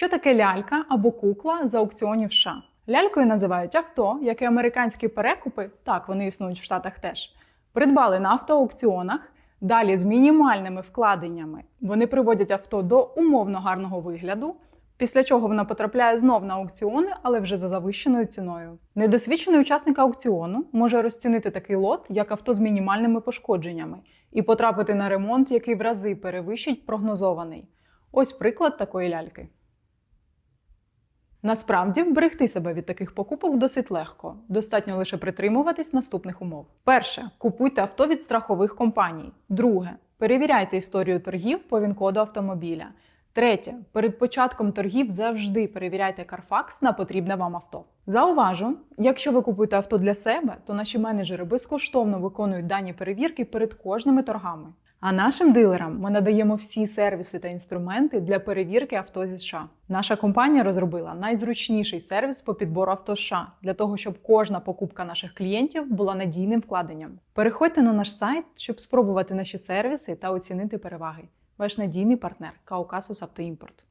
Що таке лялька або кукла з аукціонів США? Лялькою називають авто, як і американські перекупи, так вони існують в Штатах теж, придбали на автоаукціонах. Далі з мінімальними вкладеннями вони приводять авто до умовно гарного вигляду, після чого воно потрапляє знов на аукціони, але вже за завищеною ціною. Недосвідчений учасник аукціону може розцінити такий лот як авто з мінімальними пошкодженнями і потрапити на ремонт, який в рази перевищить прогнозований. Ось приклад такої ляльки. Насправді, вберегти себе від таких покупок досить легко. Достатньо лише притримуватись наступних умов. Перше, купуйте авто від страхових компаній. Друге, перевіряйте історію торгів по він-коду автомобіля. Третє, перед початком торгів завжди перевіряйте Carfax на потрібне вам авто. Зауважу, якщо ви купуєте авто для себе, то наші менеджери безкоштовно виконують дані перевірки перед кожними торгами. А нашим дилерам ми надаємо всі сервіси та інструменти для перевірки авто зі США. Наша компанія розробила найзручніший сервіс по підбору авто США для того, щоб кожна покупка наших клієнтів була надійним вкладенням. Переходьте на наш сайт, щоб спробувати наші сервіси та оцінити переваги. Ваш надійний партнер Каукасус Автоімпорт.